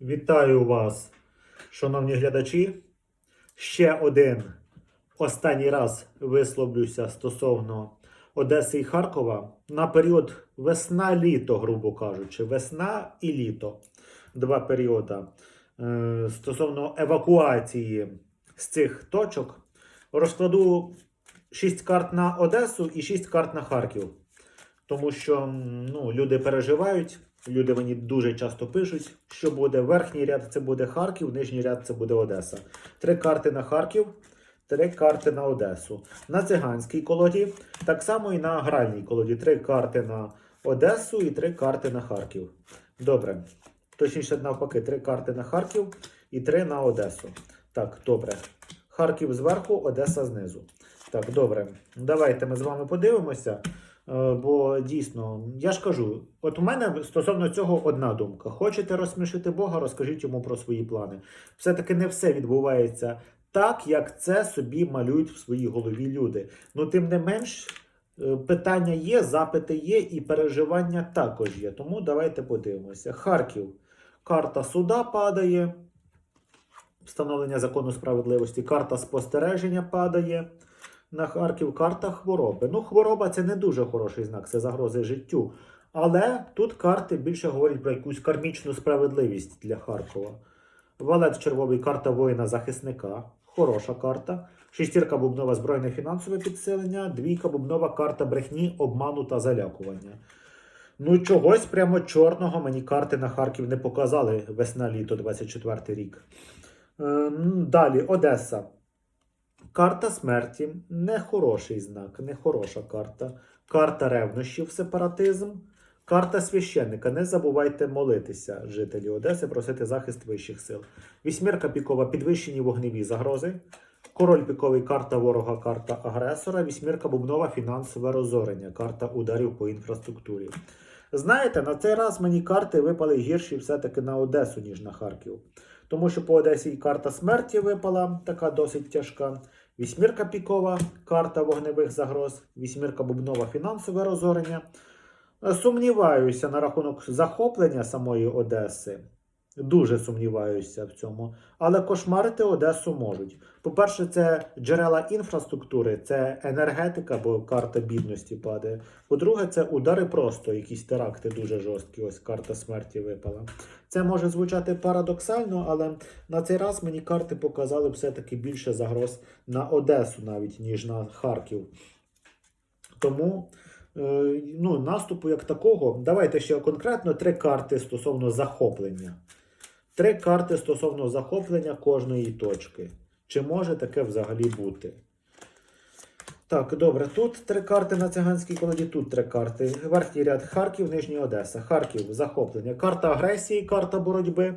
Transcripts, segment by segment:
Вітаю вас, шановні глядачі. Ще один останній раз висловлюся стосовно Одеси і Харкова на період весна-літо, грубо кажучи, весна і літо. Два періоди. Е, Стосовно евакуації з цих точок, розкладу 6 карт на Одесу і 6 карт на Харків. Тому що ну, люди переживають, люди мені дуже часто пишуть, що буде верхній ряд це буде Харків, нижній ряд це буде Одеса. Три карти на Харків, три карти на Одесу. На циганській колоді, так само і на гральній колоді. Три карти на Одесу і три карти на Харків. Добре. Точніше, навпаки, три карти на Харків і три на Одесу. Так, добре. Харків зверху, Одеса знизу. Так, добре. Давайте ми з вами подивимося. Е, Бо дійсно, я ж кажу, от у мене стосовно цього одна думка. Хочете розсмішити Бога, розкажіть йому про свої плани. Все-таки не все відбувається так, як це собі малюють в своїй голові люди. Ну, тим не менш, е, питання є, запити є, і переживання також є. Тому давайте подивимося. Харків. Карта суда падає. Встановлення закону справедливості. Карта спостереження падає. На Харків карта хвороби. Ну, хвороба це не дуже хороший знак, це загрози життю. Але тут карти більше говорять про якусь кармічну справедливість для Харкова. Валет червовий карта воїна-захисника. Хороша карта. Шістірка бубнова збройне фінансове підсилення. Двійка бубнова карта брехні, обману та залякування. Ну, чогось прямо чорного мені карти на Харків не показали весна-літо 24 рік. Е, Далі Одеса. Карта смерті нехороший знак, нехороша карта. Карта ревнощів, сепаратизм. Карта священника. Не забувайте молитися, жителі Одеси, просити захист вищих сил. Вісьмірка пікова, підвищені вогневі загрози. Король піковий карта ворога, карта агресора. Вісьмірка бубнова фінансове розорення, карта ударів по інфраструктурі. Знаєте, на цей раз мені карти випали гірші все-таки на Одесу, ніж на Харків. Тому що по Одесі і карта смерті випала, така досить тяжка. Вісьмірка пікова, карта вогневих загроз, вісьмірка бубнова фінансове розорення. Сумніваюся на рахунок захоплення самої Одеси. Дуже сумніваюся в цьому. Але кошмарити Одесу можуть. По-перше, це джерела інфраструктури, це енергетика, бо карта бідності падає. По-друге, це удари просто, якісь теракти дуже жорсткі. Ось карта смерті випала. Це може звучати парадоксально, але на цей раз мені карти показали все-таки більше загроз на Одесу навіть, ніж на Харків. Тому е, ну, наступу як такого. Давайте ще конкретно три карти стосовно захоплення. Три карти стосовно захоплення кожної точки. Чи може таке взагалі бути? Так, добре. Тут три карти на циганській колоді, тут три карти. Верхній ряд Харків, Нижній Одеса. Харків захоплення. Карта агресії, карта боротьби.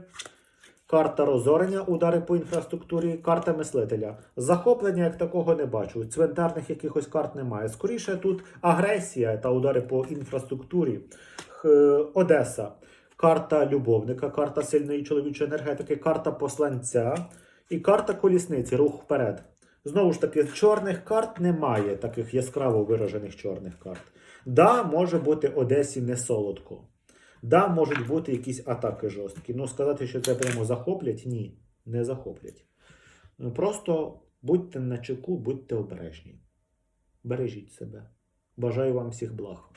Карта розорення, удари по інфраструктурі, карта мислителя. Захоплення як такого не бачу. Цвинтарних якихось карт немає. Скоріше тут агресія та удари по інфраструктурі. Одеса. Карта любовника, карта сильної чоловічої енергетики, карта посланця і карта колісниці, рух вперед. Знову ж таки, чорних карт немає, таких яскраво виражених чорних карт. Да, може бути Одесі не солодко. Да, можуть бути якісь атаки жорсткі. Ну, сказати, що це прямо захоплять, ні, не захоплять. Ну, Просто будьте на чеку, будьте обережні. Бережіть себе. Бажаю вам всіх благ.